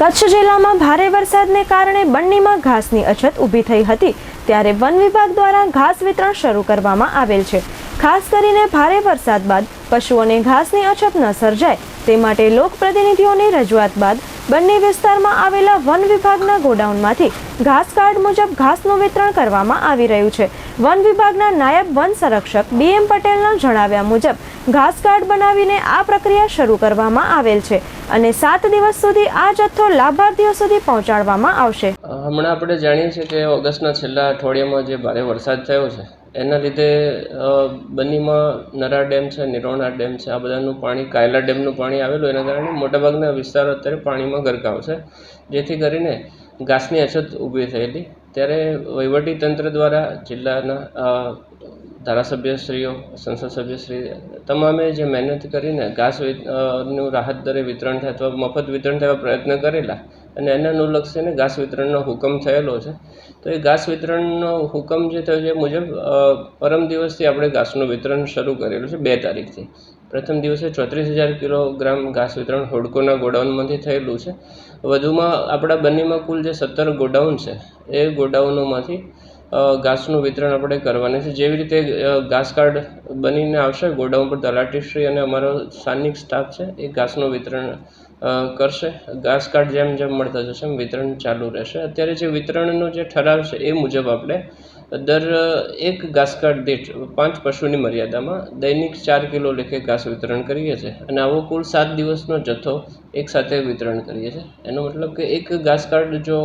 કચ્છ જિલ્લામાં ભારે વરસાદને કારણે બન્નીમાં ઘાસની અછત ઊભી થઈ હતી, ત્યારે વન વિભાગ દ્વારા ઘાસ વિતરણ શરૂ કરવામાં આવેલ છે. ખાસ કરીને ભારે વરસાદ બાદ પશુઓને ઘાસની અછત ન સર્જાય, તે માટે લોકપ્રતિનિધિઓની રજૂઆત બાદ બંને વિસ્તારમાં આવેલા વન વિભાગના ગોડાઉનમાંથી ઘાસ કાર્ડ મુજબ ઘાસનું વિતરણ કરવામાં આવી રહ્યું છે. વન વિભાગના નાયબ વન સંરક્ષક બી એમ પટેલના જણાવ્યા મુજબ ઘાસ કાર્ડ બનાવીને આ પ્રક્રિયા શરૂ કરવામાં આવેલ છે અને સાત દિવસ સુધી આ જથ્થો લાભાર્થીઓ સુધી પહોંચાડવામાં આવશે. હમણાં આપણે જાણીએ છીએ કે ઓગસ્ટના છેલ્લા અઠવાડિયામાં જે ભારે વરસાદ થયો છે, એના લીધે બન્નીમાં નરા ડેમ છે, નિરોણા ડેમ છે, આ બધાનું પાણી, કાયલા ડેમનું પાણી આવેલું, એના કારણે મોટાભાગના વિસ્તારો અત્યારે પાણીમાં ગરકાવ છે. જેથી કરીને ઘાસની અછત ઊભી થયેલી. ત્યારે વહીવટી તંત્ર દ્વારા જિલ્લાના ધારાસભ્યશ્રીઓ સંસદ સભ્યશ્રી તમામે જે મહેનત કરીને ઘાસનું રાહત દરે વિતરણ થાય અથવા મફત વિતરણ થવા પ્રયત્ન કરેલા અને એને અનુલક્ષીને ઘાસ વિતરણનો હુકમ થયેલો છે. તો એ ઘાસ વિતરણનો હુકમ જે થયો છે મુજબ પરમ દિવસથી આપણે ઘાસનું વિતરણ શરૂ કરેલું છે બે તારીખથી. પ્રથમ દિવસે ચોત્રીસ હજાર કિલોગ્રામ ઘાસ વિતરણ હોડકોના ગોડાઉનમાંથી થયેલું છે. વધુમાં આપણા બંનેમાં કુલ જે સત્તર ગોડાઉન છે, એ ગોડાઉનોમાંથી ઘાસનું વિતરણ આપણે કરવાનું છે. જેવી રીતે ઘાસ કાર્ડ બનીને આવશે, ગોડાઉન પર તલાટીશ્રી અને અમારો સ્થાનિક સ્ટાફ છે, એ ઘાસનું વિતરણ કરશે. ઘાસ કાર્ડ જેમ જેમ મળતા જશે, એમ વિતરણ ચાલુ રહેશે. અત્યારે જે વિતરણનો જે ઠરાવ છે, એ મુજબ આપણે દર એક ઘાસ કાર્ડ દીઠ પાંચ પશુની મર્યાદામાં દૈનિક ચાર કિલો લેખે ઘાસ વિતરણ કરીએ છીએ અને આવો કુલ સાત દિવસનો જથ્થો એકસાથે વિતરણ કરીએ છીએ. એનો મતલબ કે એક ઘાસ કાર્ડ જો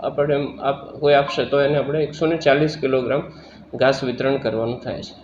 આપણે આપણે આપ, કોઈ આપશે તો એને આપણે એકસો ને ચાલીસ કિલોગ્રામ ઘાસ વિતરણ કરવાનું થાય છે.